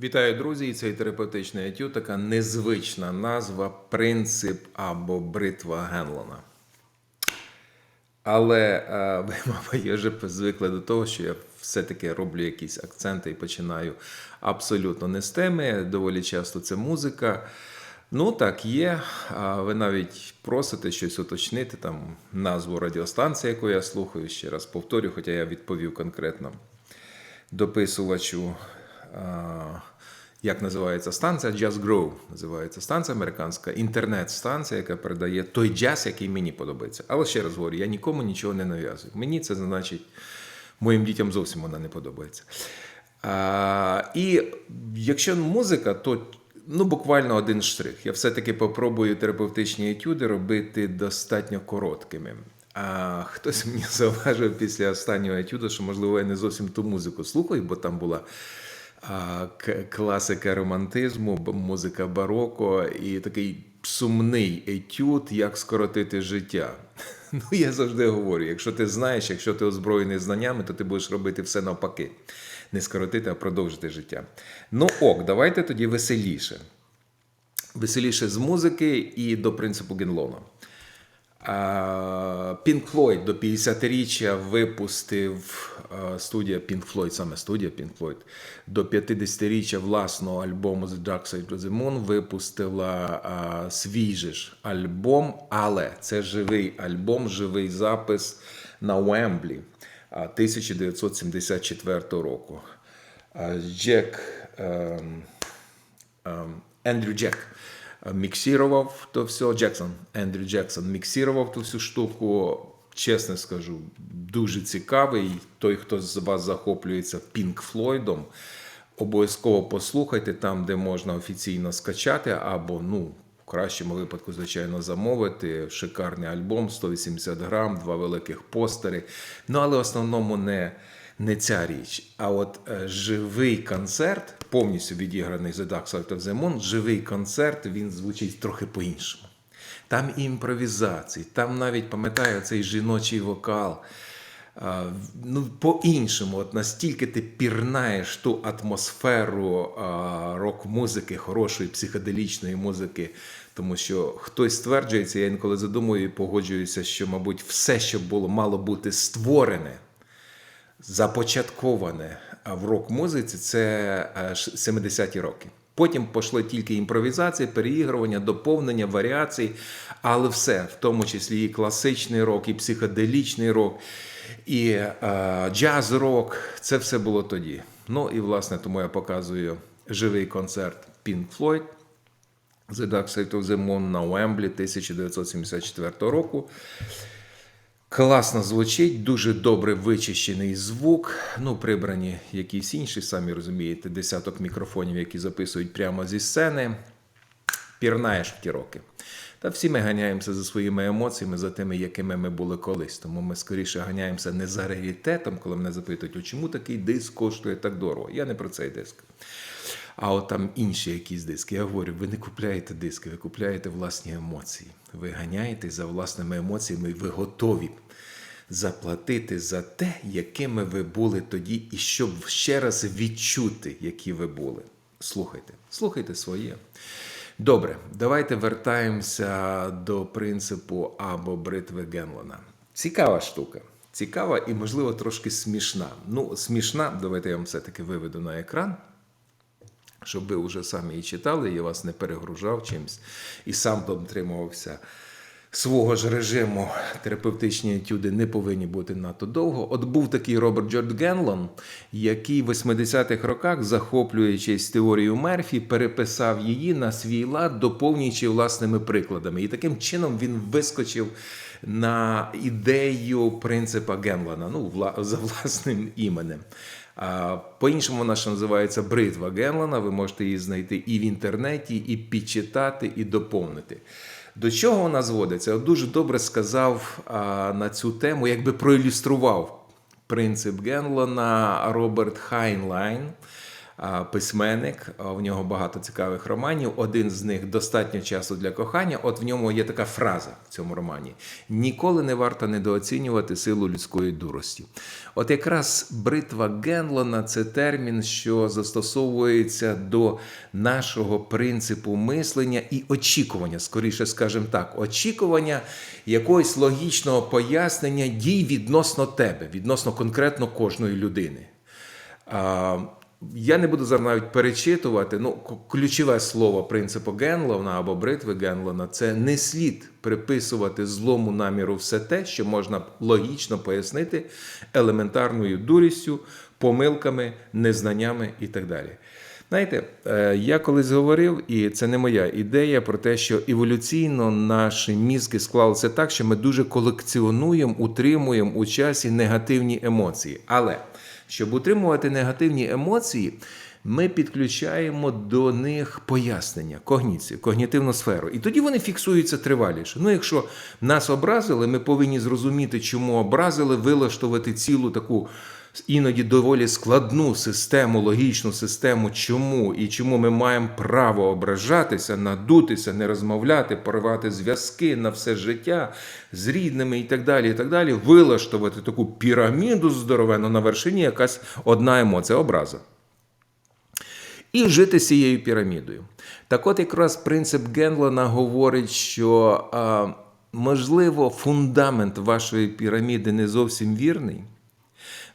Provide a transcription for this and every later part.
Вітаю, друзі! І Цей терапевтичний етюд, така незвична назва принцип або бритва Генлона. Але е, ви, мабуть, вже звикли до того, що я все-таки роблю якісь акценти і починаю абсолютно не з теми. Доволі часто це музика. Ну, так є. Ви навіть просите щось уточнити, там назву радіостанції, яку я слухаю. Ще раз повторю, хоча я відповів конкретно дописувачу. Як називається станція? Jazz Grow називається станція американська, інтернет-станція, яка передає той джаз, який мені подобається. Але ще раз говорю, я нікому нічого не нав'язую. Мені це значить, моїм дітям зовсім вона не подобається. А, і якщо музика, то ну, буквально один штрих. Я все-таки попробую терапевтичні етюди робити достатньо короткими. А хтось мені зауважив після останнього етюду, що, можливо, я не зовсім ту музику слухаю, бо там була класика романтизму, музика бароко і такий сумний етюд, як скоротити життя. Ну, я завжди говорю: якщо ти знаєш, якщо ти озброєний знаннями, то ти будеш робити все навпаки. Не скоротити, а продовжити життя. Ну ок, давайте тоді веселіше. Веселіше з музики і до принципу Генлона. Pink Floyd до 50-річчя випустив студія Pink Floyd, саме студія Pink Floyd, до 50-річчя власного альбому The Dark Side of the Moon випустила а, свій ж альбом, але це живий альбом, живий запис на Уемблі 1974 року. Джек ем, ем, Ендрю Джек е, міксірував то все. Джексон, Ендрю Джексон міксірував ту всю штуку. Чесно скажу, дуже цікавий. Той, хто з вас захоплюється Пінк Флойдом, обов'язково послухайте там, де можна офіційно скачати, або, ну, в кращому випадку, звичайно, замовити. Шикарний альбом, 180 грам, два великих постери. Ну, але в основному не не ця річ. А от е, живий концерт, повністю відіграний The Dark Side of the Moon, живий концерт, він звучить трохи по-іншому. Там і імпровізації, там навіть пам'ятаю цей жіночий вокал. Ну, по-іншому, от настільки ти пірнаєш ту атмосферу рок-музики, хорошої психоделічної музики, тому що хтось стверджується, я інколи задумую і погоджуюся, що, мабуть, все, що було мало бути створене, започатковане в рок-музиці, це е, 70-ті роки. Потім пішло тільки імпровізація, переігрування, доповнення, варіації, але все, в тому числі і класичний рок, і психоделічний рок, і е, джаз-рок, це все було тоді. Ну і власне тому я показую живий концерт Pink Floyd The Dark Side of the Moon на Уемблі 1974 року. Класно звучить, дуже добре вичищений звук. Ну, прибрані якісь інші, самі розумієте, десяток мікрофонів, які записують прямо зі сцени. Пірнаєш в ті роки. Та всі ми ганяємося за своїми емоціями, за тими, якими ми були колись. Тому ми скоріше ганяємося не за раритетом, коли мене запитують, чому такий диск коштує так дорого. Я не про цей диск. А от там інші якісь диски. Я говорю, ви не купляєте диски, ви купляєте власні емоції. Ви ганяєте за власними емоціями, ви готові заплатити за те, якими ви були тоді, і щоб ще раз відчути, які ви були. Слухайте, слухайте своє. Добре, давайте вертаємося до принципу або бритви Генлона. Цікава штука. Цікава і, можливо, трошки смішна. Ну, смішна, давайте я вам все-таки виведу на екран щоб ви вже самі її читали, я вас не перегружав чимось і сам дотримувався свого ж режиму. Терапевтичні етюди не повинні бути надто довго. От був такий Роберт Джордж Генлон, який в 80-х роках, захоплюючись теорією Мерфі, переписав її на свій лад, доповнюючи власними прикладами. І таким чином він вискочив на ідею принципа Генлона, ну, за власним іменем. По-іншому вона ще називається бритва Генлана. Ви можете її знайти і в інтернеті, і підчитати, і доповнити. До чого вона зводиться? Дуже добре сказав на цю тему, якби проілюстрував принцип Генлана Роберт Хайнлайн. Письменник. В нього багато цікавих романів. Один з них достатньо часу для кохання. От в ньому є така фраза в цьому романі: ніколи не варто недооцінювати силу людської дурості. От якраз бритва Генлона це термін, що застосовується до нашого принципу мислення і очікування, скоріше скажемо так, очікування якогось логічного пояснення дій відносно тебе, відносно конкретно кожної людини. Я не буду зараз навіть перечитувати. Ну, ключове слово принципу Генлона або бритви Генлона це не слід приписувати злому наміру все те, що можна логічно пояснити елементарною дурістю, помилками, незнаннями і так далі. Знаєте, е, я колись говорив, і це не моя ідея про те, що еволюційно наші мізки склалися так, що ми дуже колекціонуємо, утримуємо у часі негативні емоції. Але щоб утримувати негативні емоції, ми підключаємо до них пояснення, когніцію, когнітивну сферу. І тоді вони фіксуються триваліше. Ну, якщо нас образили, ми повинні зрозуміти, чому образили, вилаштувати цілу таку іноді доволі складну систему, логічну систему, чому і чому ми маємо право ображатися, надутися, не розмовляти, порвати зв'язки на все життя з рідними і так далі. і так далі, Вилаштувати таку піраміду здоровену на вершині якась одна емоція образа і жити цією пірамідою. Так от якраз принцип Генлона говорить, що можливо фундамент вашої піраміди не зовсім вірний.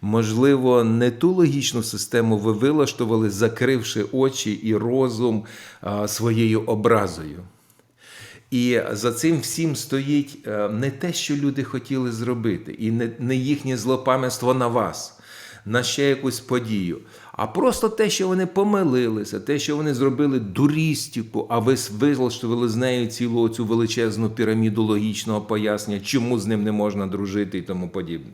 Можливо, не ту логічну систему ви вилаштували, закривши очі і розум своєю образою. І за цим всім стоїть е, не те, що люди хотіли зробити, і не, їхнє злопам'ятство на вас, на ще якусь подію, а просто те, що вони помилилися, те, що вони зробили дурістику, а ви вилаштували з нею цілу цю величезну піраміду логічного пояснення, чому з ним не можна дружити і тому подібне.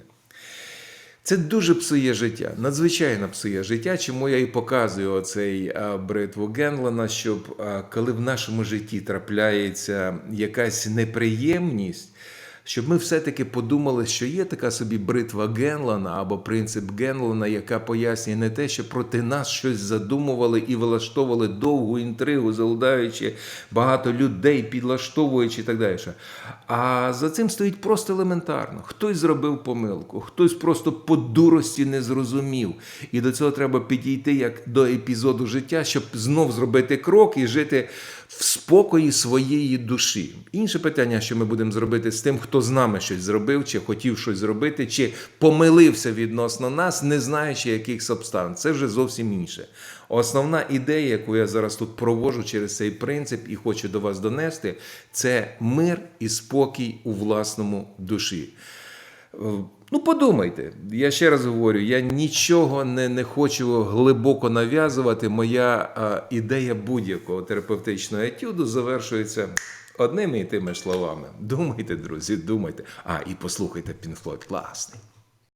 Це дуже псує життя, надзвичайно псує життя, чому я і показую оцей а, бритву Генлана, щоб коли в нашому житті трапляється якась неприємність, щоб ми все-таки подумали, що є така собі бритва Генлона або принцип Генлона, яка пояснює не те, що проти нас щось задумували і влаштовували довгу інтригу, залудаючи багато людей, підлаштовуючи і так далі. А за цим стоїть просто елементарно. Хтось зробив помилку, хтось просто по дурості не зрозумів. І до цього треба підійти як до епізоду життя, щоб знов зробити крок і жити в спокої своєї душі. Інше питання, що ми будемо зробити з тим, хто з нами щось зробив, чи хотів щось зробити, чи помилився відносно нас, не знаючи якихось обставин. Це вже зовсім інше. Основна ідея, яку я зараз тут проводжу через цей принцип і хочу до вас донести, це мир і спокій у власному душі. Ну, подумайте, я ще раз говорю, я нічого не, не хочу глибоко нав'язувати. Моя а, ідея будь-якого терапевтичного етюду завершується одними і тими словами. Думайте, друзі, думайте. А, і послухайте Пінфлойд, класний.